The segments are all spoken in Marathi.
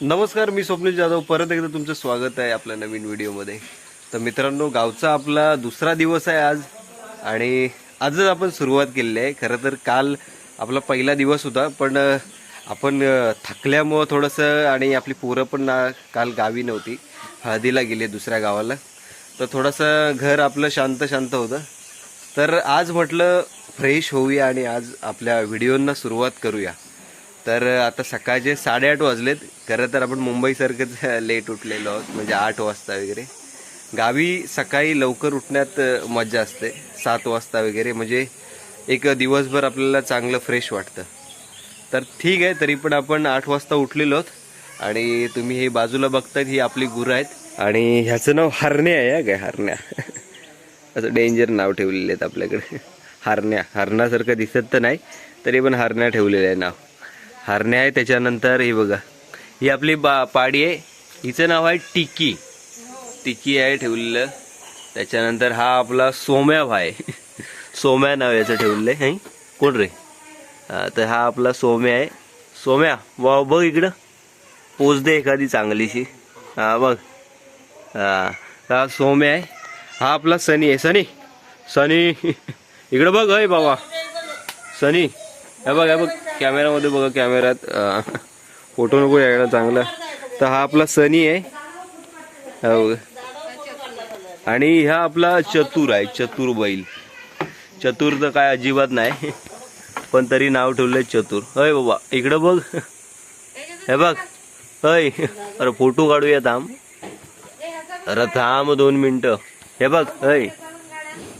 नमस्कार मी स्वप्नील जाधव. परत एकदा तुमचं स्वागत आहे आपल्या नवीन व्हिडिओमध्ये. तर मित्रांनो गावचा आपला दुसरा दिवस आहे आज आणि आजच आपण सुरुवात केलेली आहे. खरं तर काल आपला पहिला दिवस होता पण आपण थकल्यामुळं थोडंसं आणि आपली पोरं पण ना काल गावी नव्हती. हळदीला गेली दुसऱ्या गावाला. तर थोडंसं घर आपलं शांत शांत होतं. तर आज म्हटलं फ्रेश होऊया आणि आज आपल्या व्हिडिओंना सुरुवात करूया. तर आता सकाळचे साडेआठ वाजलेत. खरं तर आपण मुंबईसारखंच लेट उठलेलो आहोत म्हणजे आठ वाजता वगैरे. गावी सकाळी लवकर उठण्यात मजा असते सात वाजता वगैरे. म्हणजे एक दिवसभर आपल्याला चांगलं फ्रेश वाटतं. तर ठीक आहे तरी पण आपण आठ वाजता उठलेलो आहोत. आणि तुम्ही हे बाजूला बघतात ही आपली गुरं आहेत. आणि ह्याचं नाव हरण्या आहे काय? हरण्या. असं डेंजर नाव ठेवलेले आहेत आपल्याकडे. हरण्या. हरणासारखं दिसत तर नाही तरी पण हरण्या ठेवलेलं आहे नाव. हरण्या आहे त्याच्यानंतर हे बघा. ही आपली बा पाडी आहे. हिचं नाव आहे टिकी. टिकी आहे ठेवलेलं. त्याच्यानंतर हा आपला सोम्या भाय सोम्या नाव याचं ठेवलेलं आहे. हं? कोण रे? तर हा आपला सोम्या आहे. सोम्या वा बघ इकडं. पोच दे एखादी चांगलीशी. हा बघ. हा हा सोम्या आहे. हा आपला सनी आहे. सनी. सनी. इकडं बघ अय बाबा. सनी हे बघ हे बघ कॅमेरामध्ये बघा कॅमेऱ्यात फोटो नको यायला चांगला. तर हा आपला सनी आहे. आणि हा आपला चतुर आहे चतुर बैल. चतुर तर काय अजिबात नाही पण तरी नाव ठेवलंय चतुर. अय बाबा इकडं बघ. हे बघ अय अरे फोटो काढूया थांब. अरे थांब दोन मिनटं. हे बघ अय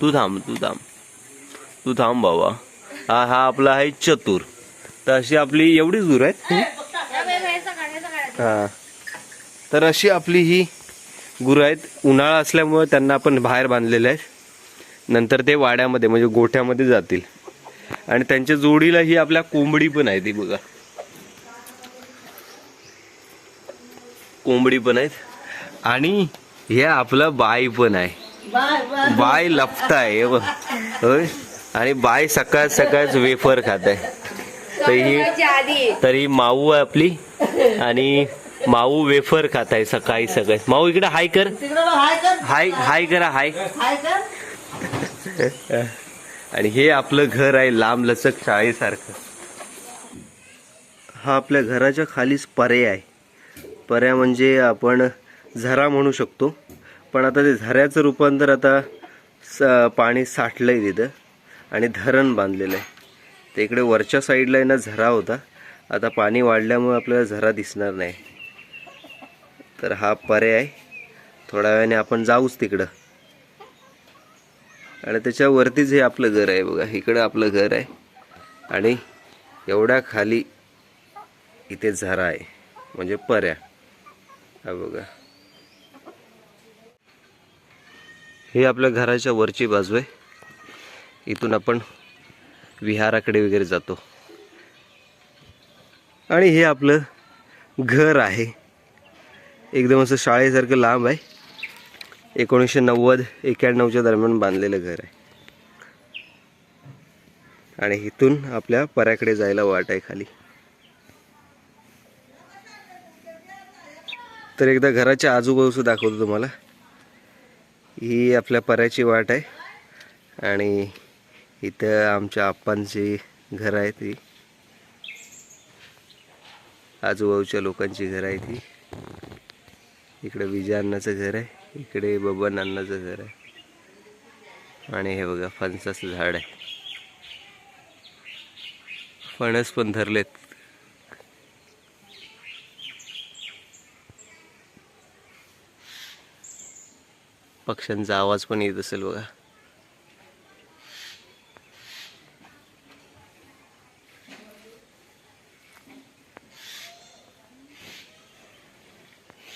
तू थांब तू थांब. तू थांब बाबा. हा हा आपला आहे चतुर. तर अशी आपली एवढीच दूर आहेत हा. तर अशी आपली ही गुरं आहेत. उन्हाळा असल्यामुळे त्यांना आपण बाहेर बांधलेले आहेत नंतर ते वाड्यामध्ये म्हणजे गोठ्यामध्ये जातील. आणि त्यांच्या जोडीला ही आपल्या कोंबडी पण आहे ती बघा. कोंबडी पण आहेत. आणि हे आपलं बाई पण आहे. बाय लपताय हे बघ. होय? आणि बाय सकाळ सकाळच वेफर खात. आहे तर ही तर ही माऊ आहे आपली आणि माऊ वेफर खात आहे सकाळी सकाळी. माऊ इकडे हाय कर. हाय हाय करा हाय. आणि हे आपलं घर आहे लांब लचक शाळेसारखं. हा आपल्या घराच्या खालीच पर्या आहे. पर्या म्हणजे आपण झरा म्हणू शकतो. पण आता ते झऱ्याचं रूपांतर आता स पाणी साठलंय तिथं. आणि धरण बांधलेलं आहे. तर इकडे वरच्या साईडला आहे ना झरा होता. आता पाणी वाढल्यामुळे आपल्याला झरा दिसणार नाही. तर हा पर्याय आहे. थोड्या वेळाने आपण जाऊच तिकडं. आणि त्याच्यावरतीच हे आपलं घर आहे बघा. इकडं आपलं घर आहे. आणि एवढ्या खाली इथे झरा आहे. म्हणजे पर्या. हा बघा. हे आपल्या घराच्या वरची बाजू आहे. इथून आपण विहाराकडे वगैरे जातो. आणि हे आपलं घर आहे. एकदम असं शाळेसारखं लांब आहे. एकोणीसशे नव्वद एक्याण्णवच्या दरम्यान बांधलेलं घर आहे. आणि इथून आपल्या पऱ्याकडे जायला वाट आहे खाली. तर एकदा घराच्या आजूबाजूचं दाखवतो तुम्हाला. ही आपल्या पऱ्याची वाट आहे. आणि इथं आमच्या आप्पांची घर आहे ती. आजूबाजूच्या लोकांची घर आहे ती. इकडे विजय अण्णाचं घर आहे इकडे बबन अण्णाचं घर आहे. आणि हे बघा फणसाचं झाड आहे. फणस पण धरलेत. पक्ष्यांचा आवाज पण येत असेल बघा.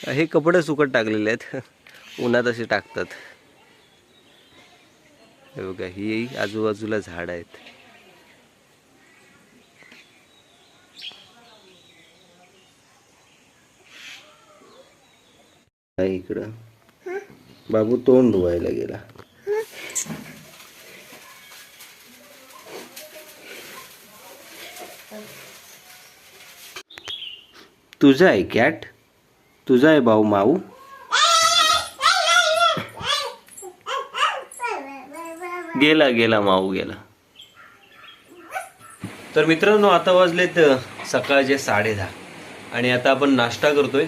हे कपडे सुकत टाकलेले आहेत. उन्हात असे टाकतात. हे बघा ही आजूबाजूला झाड आहेत. इकडं. बाबू तोंड धुवायला गेला. तुझा आहे कॅट? तुझा आहे भाऊ माऊ. गेला गेला माऊ गेला. तर मित्रांनो आता वाजलेत सकाळचे साडे दहा आणि आता आपण नाश्ता करतोय.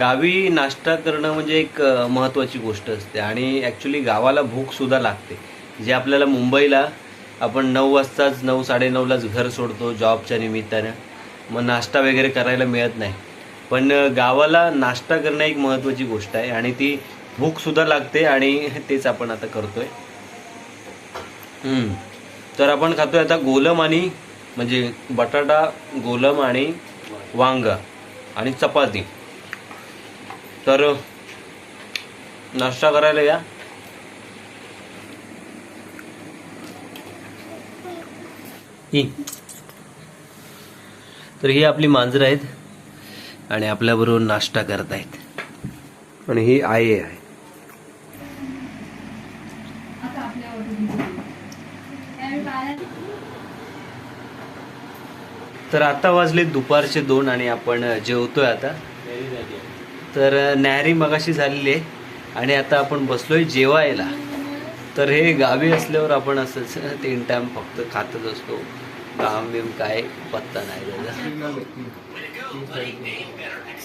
गावी नाश्ता करणं म्हणजे एक महत्त्वाची गोष्ट असते. आणि ॲक्च्युली गावाला भूकसुद्धा लागते. जे आपल्याला मुंबईला आपण नऊ वाजताच नऊ साडेनऊलाच घर सोडतो जॉबच्या निमित्तानं. मग नाश्ता वगैरे करायला मिळत नाही. पण गावाला नाश्ता करणं एक महत्त्वाची गोष्ट आहे आणि ती भूक सुद्धा लागते आणि तेच आपण आता करतोय हम्म. तर आपण खातोय आता गोलम आणि म्हणजे बटाटा गोलम आणि वांगा आणि चपाती तर नाश्ता करायला या ही. तर ही आपली मांजरं आहेत आणि आपल्याबरोबर नाश्ता करतायत. आणि ही आई आहे. तर आता वाजले दुपारचे दोन आणि आपण जेवतोय आता. तर नॅरी मगाशी झालेली आहे आणि आता आपण बसलोय जेवायला. तर हे गावी असल्यावर आपण असंच तीन टाइम फक्त खातच असतो. काम बिम काय? पत्ता नाही you, buddy. Dave better